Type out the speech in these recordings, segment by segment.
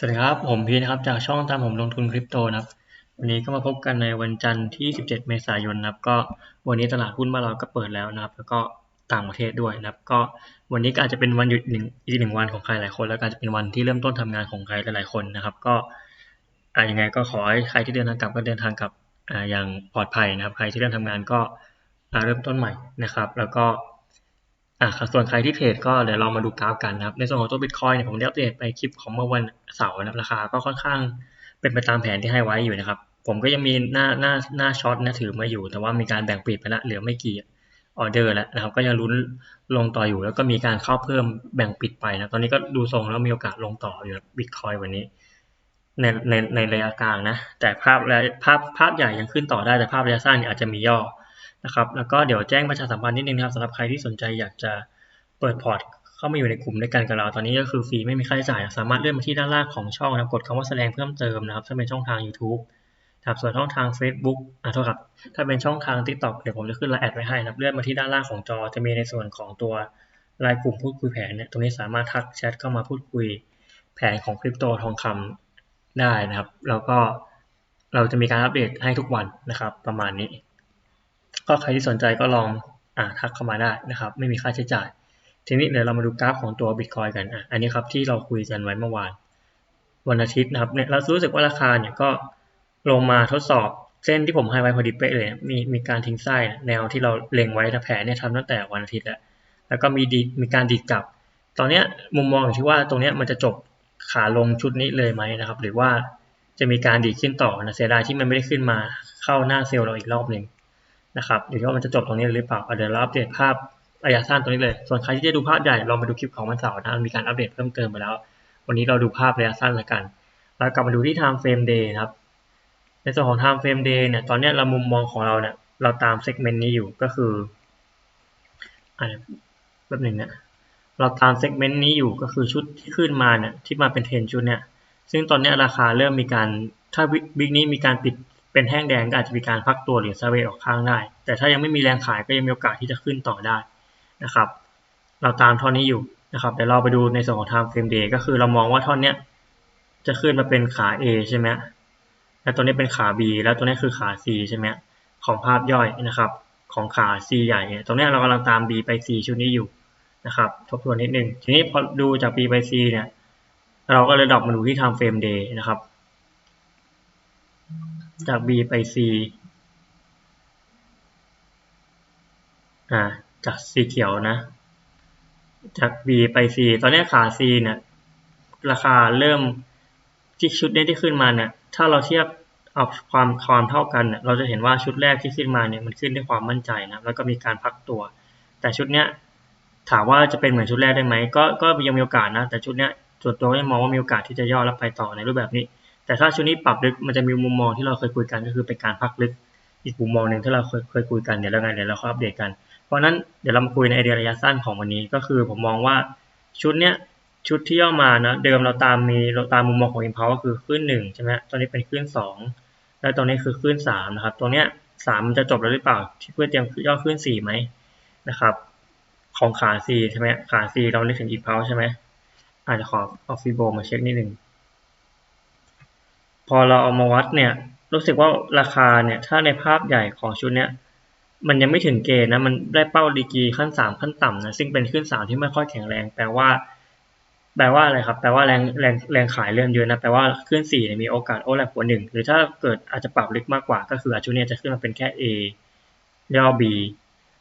สวัสดีครับ ผมพีนะครับ จากช่องตามผมลงทุนคริปโตนะครับ วันนี้ก็มาพบกันในวันจันทร์ที่ 17 เมษายนนะครับ ก็วันนี้ตลาดหุ้นบ้านเราก็เปิดแล้วนะครับ แล้วก็ต่างประเทศด้วยนะครับ ก็วันนี้ก็อาจจะเป็นวันหยุดหนึ่งอีกหนึ่งวันของใครหลายคน แล้วก็จะเป็นวันที่เริ่มต้นทำงานของใครหลายๆคนนะครับ ก็อ่ายังไงก็ขอให้ใครที่เดินทางกลับก็เดินทางกลับอ่าอย่างปลอดภัยนะครับ ใครที่เริ่มทำงานก็เริ่มต้นใหม่นะครับ แล้วก็ อ่าครับส่วนใครที่เทรดก็เดี๋ยวเรามาดูกราฟกันนะครับ ในส่วนของตัวบิตคอยเนี่ยผมได้อัปเดตไปคลิปของเมื่อวันเสาร์นะครับราคาก็ค่อนข้างเป็นไปตามแผนที่ให้ไว้อยู่นะครับ ผมก็ยังมีหน้าหน้าหน้าช็อตนะถือมาอยู่ แต่ว่ามีการแบ่งปิดไปล้วเหลือไม่กี่ออเดอร์แล้วนะครับ ก็ยังลุ้นลงต่ออยู่ แล้วก็มีการเข้าเพิ่มแบ่งปิดไปนะตอนนี้ก็ดูทรงแล้วมีโอกาสลงต่ออยู่บิตคอยวันนี้ในในในระยะกลางนะ แต่ภาพระภาพภาพใหญ่ยังขึ้นต่อได้แต่ภาพระยะสั้นเนี่ยอาจจะมีย่อ นะครับ แล้วก็เดี๋ยวแจ้งประชาสัมพันธ์นิดนึงนะครับสำหรับใครที่สนใจอยากจะเปิดพอร์ตเข้ามาอยู่ในกลุ่มด้วยกันกับเรา ตอนนี้ก็คือฟรีไม่มีค่าใช้จ่าย สามารถเลื่อนมาที่ด้านล่างของช่องนะครับกดคำว่าแสดงเพิ่มเติมนะครับถ้าเป็นช่องทาง YouTube ครับส่วนช่องทาง Facebook อะโทษครับ ถ้าเป็นช่องทาง TikTok เดี๋ยวผมจะขึ้นไลน์แอดไว้ให้นะครับ เลื่อนมาที่ด้านล่างของจอจะมีในส่วนของตัวรายกลุ่มพูดคุยแผนเนี่ยตรงนี้สามารถทักแชทเข้ามาพูดคุยแผนของคริปโตทองคำได้นะครับ แล้วก็เราจะมีการอัปเดตให้ทุกวันนะครับ ประมาณนี้ ก็ใครที่สนใจก็ลองอ่าทักเข้ามาได้นะครับ ไม่มีค่าใช้จ่าย ทีนี้เดี๋ยวเรามาดูกราฟของตัว Bitcoin กันอะอันนี้ครับที่เราคุยกันไว้เมื่อวาน วันอาทิตย์นะครับเนี่ยเรารู้สึกว่าราคาเนี่ยก็ลงมาทดสอบเส้นที่ผมให้ไว้พอดีเป๊ะเลย มีมีการทิ้งไส้แนวที่เราเล็งไว้ถ้าแผนเนี่ยทำตั้งแต่วันอาทิตย์แล้ว แล้วก็มีดีมีการดีดกลับ ตอนเนี้ยมุมมองอยู่ที่ว่าตรงเนี้ยมันจะจบขาลงชุดนี้เลยไหมนะครับ หรือว่าจะมีการดีดขึ้นต่อนะเสียดายที่มันไม่ได้ขึ้นมาเข้าหน้าเซลล์เราอีกรอบหนึ่ง นะครับอยู่ที่ว่ามันจะจบตรงนี้หรือเปล่าเดี๋ยวเราอัปเดตภาพระยะสั้นตรงนี้เลย ส่วนใครที่จะดูภาพใหญ่ลองมาดูคลิปของวันเสาร์นะมีการอัปเดตเพิ่มเติมไปแล้ว วันนี้เราดูภาพระยะสั้นละกันแล้วกลับมาดูที่ time frame day ครับ ในส่วนของ time frame day เนี่ยตอนนี้เรามุมมองของเราเนี่ยเราตาม segment นี้อยู่ก็คืออ่าแบบหนึ่งเนี่ยเราตาม segment นี้อยู่ก็คือชุดที่ขึ้นมาเนี่ยที่มาเป็นเทรนชุดเนี่ยซึ่งตอนนี้ราคาเริ่มมีการถ้าบิ๊กนี้มีการปิด เป็นแท่งแดงก็อาจจะมีการพักตัวหรือซาเวออกข้างได้ แต่ถ้ายังไม่มีแรงขายก็ยังมีโอกาสที่จะขึ้นต่อได้นะครับ เราตามท่อนนี้อยู่นะครับเดี๋ยวเราไปดูในส่วนของ time frame day ก็คือเรามองว่าท่อนเนี้ยจะขึ้นมาเป็นขา A ใช่ไหมแล้วตัวนี้เป็นขา B แล้วตัวนี้คือขา C ใช่ไหมของภาพย่อยนะครับของขา C ใหญ่ ตรงนี้เรากำลังตาม B ไป C ชุดนี้อยู่นะครับทบทวนนิดนึง ทีนี้พอดูจาก B ไป C เนี่ย เราก็เลยดรอปมาดูที่ time frame day นะครับ จาก B ไป C อ่าจากสีเขียวนะ จาก B ไป C ตอนนี้ขา C เนี่ยราคาเริ่มที่ชุดนี้ที่ขึ้นมาเนี่ย ถ้าเราเทียบเอาความความเท่ากันเนี่ยเราจะเห็นว่าชุดแรกที่ขึ้นมาเนี่ยมันขึ้นด้วยความมั่นใจนะแล้วก็มีการพักตัว แต่ชุดเนี้ยถามว่าจะเป็นเหมือนชุดแรกได้ไหมก็ก็ยังมีโอกาสนะ แต่ชุดเนี้ยส่วนตัวก็มองว่ามีโอกาสที่จะย่อแล้วไปต่อในรูปแบบนี้ แต่ถ้าชุดนี้ปรับลึกมันจะมีมุมมองที่เราเคยคุยกันก็คือเป็นการพักลึก อีกมุมมองหนึ่งที่เราเคยเคยคุยกันเดี๋ยวเราไงเดี๋ยวเราค่อยอัปเดตกัน เพราะนั้นเดี๋ยวเรามาคุยในไอเดียระยะสั้นของวันนี้ก็คือผมมองว่าชุดเนี้ยชุดที่ย่อมานะเดิมเราตามมีเราตามมุมมองของ impulse ก็คือขึ้นหนึ่งใช่ไหมตอนนี้เป็นขึ้นสองแล้วตรงนี้คือขึ้นสามนะครับตรงเนี้ยสามมันจะจบแล้วหรือเปล่าที่เพื่อเตรียมย่อขึ้นสี่ไหมนะครับ ของขา C ใช่ไหมขา C เรานึกถึง impulse ใช่ไหมอาจจะขอเอาฟิโบมาเช็คนิดหนึ่ง พอเราเอามาวัดเนี่ย รู้สึกว่าราคาเนี่ย ถ้าในภาพใหญ่ของชุดเนี้ย มันยังไม่ถึงเกณฑ์นะ มันได้เป้าดีกีขั้นสามขั้นต่ำนะ ซึ่งเป็นขึ้นสามที่ไม่ค่อยแข็งแรง แปลว่า แปลว่าอะไรครับ แปลว่าแรง แรง แรงขายเริ่มเยอะนะ แปลว่าขึ้นสี่เนี่ยมีโอกาสโอแลกหัวหนึ่ง หรือถ้าเกิดอาจจะปรับลึกมากกว่า ก็คืออาชุดเนี้ยจะขึ้นมาเป็นแค่ A ย่อ B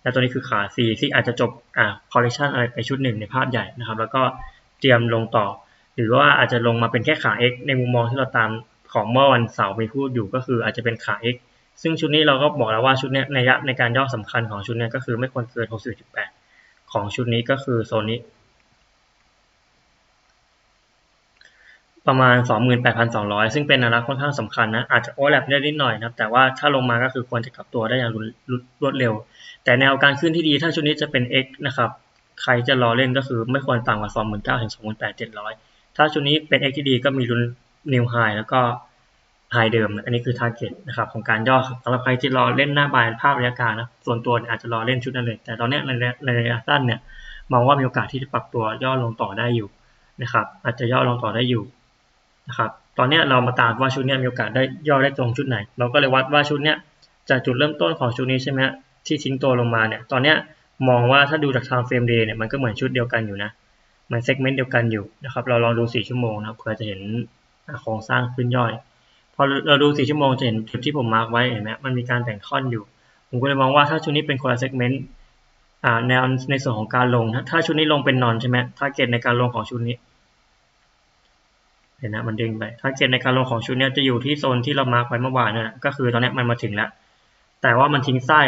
แล้วตัวนี้คือขา C ที่อาจจะจบ อ่า correction อะไรไปชุดหนึ่งในภาพใหญ่นะครับ แล้วก็เตรียมลงต่อ หรือว่าอาจจะลงมาเป็นแค่ขา X ในมุมมองที่เราตาม ของเมื่อวันเสาร์มีพูดอยู่ก็คืออาจจะเป็นขา X ซึ่งชุดนี้เราก็บอกแล้วว่าชุดนี้ในยะในการย่อสำคัญของชุดนี้ก็คือไม่ควรเกิน 61.8 ของชุดนี้ก็คือโซนนี้ ประมาณ 28,200 ซึ่งเป็นแนวรับค่อนข้างสำคัญนะ อาจจะโอเวอร์แลปได้นิดหน่อยนะครับ แต่ว่าถ้าลงมาก็คือควรจะกลับตัวได้อย่างรวดเร็ว แต่แนวการขึ้นที่ดีถ้าชุดนี้จะเป็น X นะครับใครจะรอเล่นก็คือไม่ควรต่ำกว่า 29,000ถึง28,700 ถ้าชุดนี้เป็น X ที่ดีก็มีลุ้น New High แล้วก็ไฮเดิม อันนี้คือ target นะครับของการย่อสำหรับใครที่รอเล่นหน้าบายภาพระยะกลางนะส่วนตัวอาจจะรอเล่นชุดนั้นเลย แต่ตอนนี้ในระยะสั้นเนี่ยมองว่ามีโอกาสที่จะปรับตัวย่อลงต่อได้อยู่นะครับ อาจจะย่อลงต่อได้อยู่นะครับตอนนี้เรามาตามว่าชุดนี้มีโอกาสได้ย่อได้ตรงชุดไหน เราก็เลยวัดว่าชุดนี้จากจุดเริ่มต้นของชุดนี้ใช่ไหมที่ทิ้งตัวลงมาเนี่ยตอนนี้มองว่าถ้าดูจาก time frame day เนี่ยมันก็เหมือนชุดเดียวกันอยู่นะมันเซกเมนต์เดียวกันอยู่นะครับเราลองดู 4 ชั่วโมงนะครับเพื่อจะเห็น โครงสร้างขึ้นย่อย พอเราดู4ชั่วโมงจะเห็นจุดที่ผมมาร์กไว้เห็นไหมมันมีการแบ่งท่อนอยู่ ผมก็เลยมองว่าถ้าชุดนี้เป็นคนละเซกเมนต์แนวในส่วนของการลง ถ้าชุดนี้ลงเป็นนอนใช่ไหมถ้าเกตในการลงของชุดนี้เห็นนะมันเด้งไปถ้าเกตในการลงของชุดนี้จะอยู่ที่โซนที่เรามาร์กไว้เมื่อวานนี่ก็คือตอนนี้มันมาถึงแล้ว แต่ว่ามันทิ้งไส้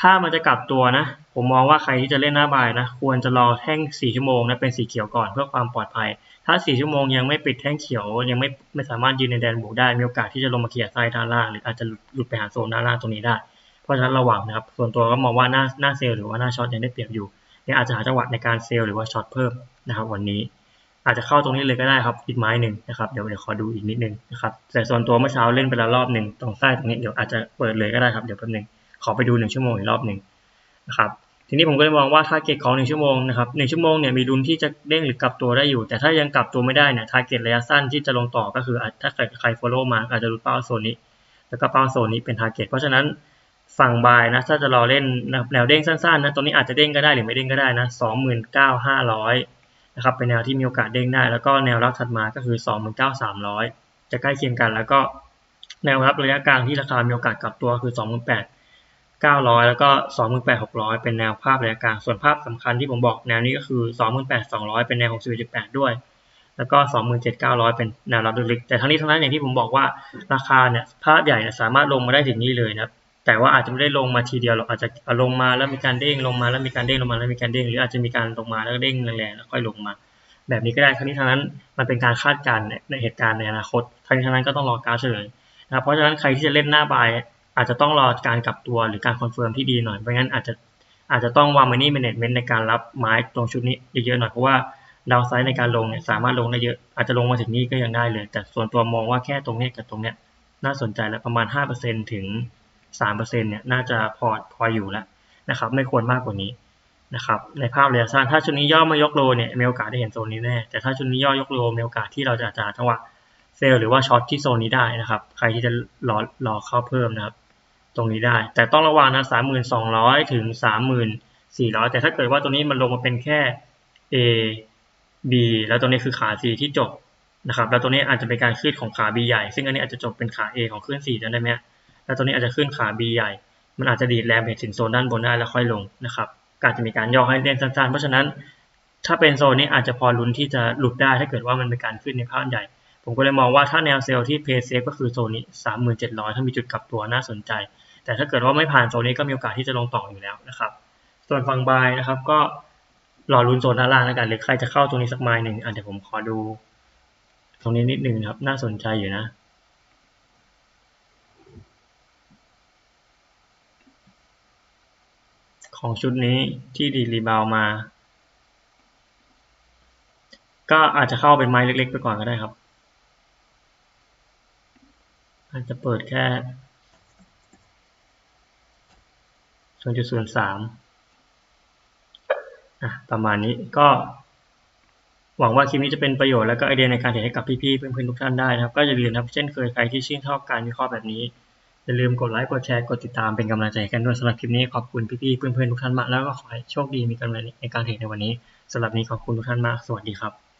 ถ้ามันจะกลับตัวนะ ผมมองว่าใครที่จะเล่นหน้าบายนะ ควรจะรอแท่ง 4 ชั่วโมงนะเป็นสีเขียวก่อนเพื่อความปลอดภัย ถ้า 4 ชั่วโมงยังไม่ปิดแท่งเขียว ยังไม่ไม่สามารถยืนในแดนบวกได้ มีโอกาสที่จะลงมาเคลียร์ไส้ด้านล่าง หรืออาจจะหลุดไปหาโซนด้านล่างตรงนี้ได้ เพราะฉะนั้นระวังนะครับ ส่วนตัวก็มองว่าหน้าหน้าเซลล์หรือว่าหน้าช็อตยังได้เปรียบอยู่ยังอาจจะหาจังหวะในการเซลล์หรือว่าช็อตเพิ่มนะครับวันนี้ อาจจะเข้าตรงนี้เลยก็ได้ครับอีกไม้หนึ่งนะครับเดี๋ยวเดี๋ยวขอดูอีกนิดนึงนะครับแต่ส่วนตัวเมื่อเช้าเล่นไปแล้วรอบหนึ่งตรงไส้ตรงนี้เดี๋ยวอาจจะเปิดเลยก็ได้ครับเดี๋ยวแป๊บนึงขอไปดูหนึ่งชั่วโมงอีกรอบหนึ่งนะครับ ทีนี้ผมก็เลยมองว่าทาร์เก็ตของหนึ่งชั่วโมงนะครับหนึ่งชั่วโมงเนี่ยมีดุลที่จะเด้งหรือกลับตัวได้อยู่ แต่ถ้ายังกลับตัวไม่ได้เนี่ยทาร์เก็ตระยะสั้นที่จะลงต่อก็คือถ้าเกิดใคร follow มาอาจจะรุดเป้าโซนนี้ แล้วก็เป้าโซนนี้เป็นทาร์เก็ตเพราะฉะนั้นฝั่งบายนะถ้าจะรอเล่นแนวเด้งสั้นๆนะตรงนี้อาจจะเด้งก็ได้หรือไม่เด้งก็ได้นะสองหมื่นเก้าห้าร้อยนะครับเป็นแนวที่มีโอกาสเด้งได้ แล้วก็แนวรับถัดมาก็คือสองหมื่นเก้าสามร้อยจะใกล้เคียงกัน แล้วก็แนวรับระยะกลางที่ราคามีโอกาสกลับตัวคือสองหมื่นแปด เก้าร้อยแล้วก็สองหมื่นแปดหกร้อยเป็นแนวภาพระยะกลาง ส่วนภาพสำคัญที่ผมบอกแนวนี้ก็คือสองหมื่นแปดสองร้อยเป็นแนวหกสิบจุดแปดด้วย แล้วก็สองหมื่นเป็นแนวรับลึกๆแต่ทั้งนี้ทั้งนั้นอย่างที่ผมบอกว่าราคาเนี่ยภาพใหญ่เนี่ยสามารถลงมาได้ถึงนี้เลยนะครับแต่ว่าอาจจะไม่ได้ลงมาทีเดียวหรอกอาจจะลงมาแล้วมีการเด้งลงมาแล้วมีการเด้งลงมาแล้วมีการเด้งหรืออาจจะมีการลงมาแล้วเด้งแรงๆแล้วค่อยลงมา แบบนี้ก็ได้ทั้งนี้ทั้งนั้นมันเป็นการคาดการณ์ในเหตุการณ์ในอนาคตทั้งนี้ทั้งนั้นก็ต้องรอการเฉลยนะเพราะฉะนั้นใครที่จะเล่นหน้าบาย อาจจะต้องรอการกลับตัวหรือการคอนเฟิร์มที่ดีหน่อยไม่งั้นอาจจะอาจจะต้องวางมันนี่แมネจเมนต์ในการรับไม้ตรงชุดนี้เยอะๆหน่อยเพราะว่าดาวไซด์ในการลงเนี่ยสามารถลงได้เยอะอาจจะลงมาถึงนี่ก็ยังได้เลย แต่ส่วนตัวมองว่าแค่ตรงนี้กับตรงเนี้ยน่าสนใจแล้วประมาณ 5%ถึง 3%เนี่ยน่าจะพอพออยู่แล้วนะครับไม่ควรมากกว่านี้นะครับในภาพระยะสั้นถ้าชุดนี้ย่อมายกโลเนี่ยมีโอกาสได้เห็นโซนนี้แน่แต่ถ้าชุดนี้ย่อยกโลมีโอกาสที่เราจะอาจจะจังหวะเซลล์หรือว่าช็อตที่โซนนี้ได้นะครับ ใครที่จะรอรอเข้าเพิ่มนะครับ ตรงนี้ได้ แต่ต้องระวังนะสามหมื่นสองร้อยถึงสามหมื่นสี่ร้อยแต่ถ้าเกิดว่าตัวนี้มันลงมาเป็นแค่ A B แล้วตัวนี้คือขา C ที่จบนะครับ แล้วตัวนี้อาจจะเป็นการขึ้นของขา B ใหญ่ ซึ่งอันนี้อาจจะจบเป็นขา A ของขึ้น4ได้ไหมแล้วตัวนี้อาจจะขึ้นขา B ใหญ่ มันอาจจะดีดแรงไปถึงโซนด้านบนได้แล้วค่อยลงนะครับกาจจะมีการย่อให้เล่นสั้นๆ เพราะฉะนั้น ถ้าเป็นโซนนี้อาจจะพอลุ้นที่จะหลุดได้ถ้าเกิดว่ามันเป็นการขึ้นในภาพใหญ่ ผมก็เลยมองว่าถ้าแนวเซลล์ที่เพย์เซฟก็คือโซนนี้ 37,000 ถ้ามีจุดกลับตัวน่าสนใจ แต่ถ้าเกิดว่าไม่ผ่านโซนนี้ก็มีโอกาสที่จะลงต่ออยู่แล้วนะครับ ส่วนฝั่งบายนะครับ ก็รอลุ้นโซนด้านล่างแล้วกัน หรือใครจะเข้าตรงนี้สักไม้หนึ่งอะเดี๋ยวผมขอดู ตรงนี้นิดนึงครับ น่าสนใจอยู่นะของชุดนี้ที่ดีรีบาวมา ก็อาจจะเข้าเป็นไม้เล็กๆ ไปก่อนก็ได้ครับ อาจจะเปิดแค่ ศูนย์จุดศูนย์สามอะประมาณนี้ก็หวังว่าคลิปนี้จะเป็นประโยชน์และก็ไอเดียในการเทรดให้กับพี่ๆเพื่อนๆทุกท่านได้นะครับ ก็อย่าลืมนะครับเช่นเคยใครที่ชื่นชอบการวิเคราะห์แบบนี้ อย่าลืมกดไลค์กดแชร์กดติดตามเป็นกำลังใจกันด้วยสำหรับคลิปนี้ขอบคุณพี่ๆเพื่อนๆทุกท่านมากแล้วก็ขอให้โชคดีมีกำลังในการเทรดในวันนี้สำหรับนี้ขอบคุณทุกท่านมากสวัสดีครับ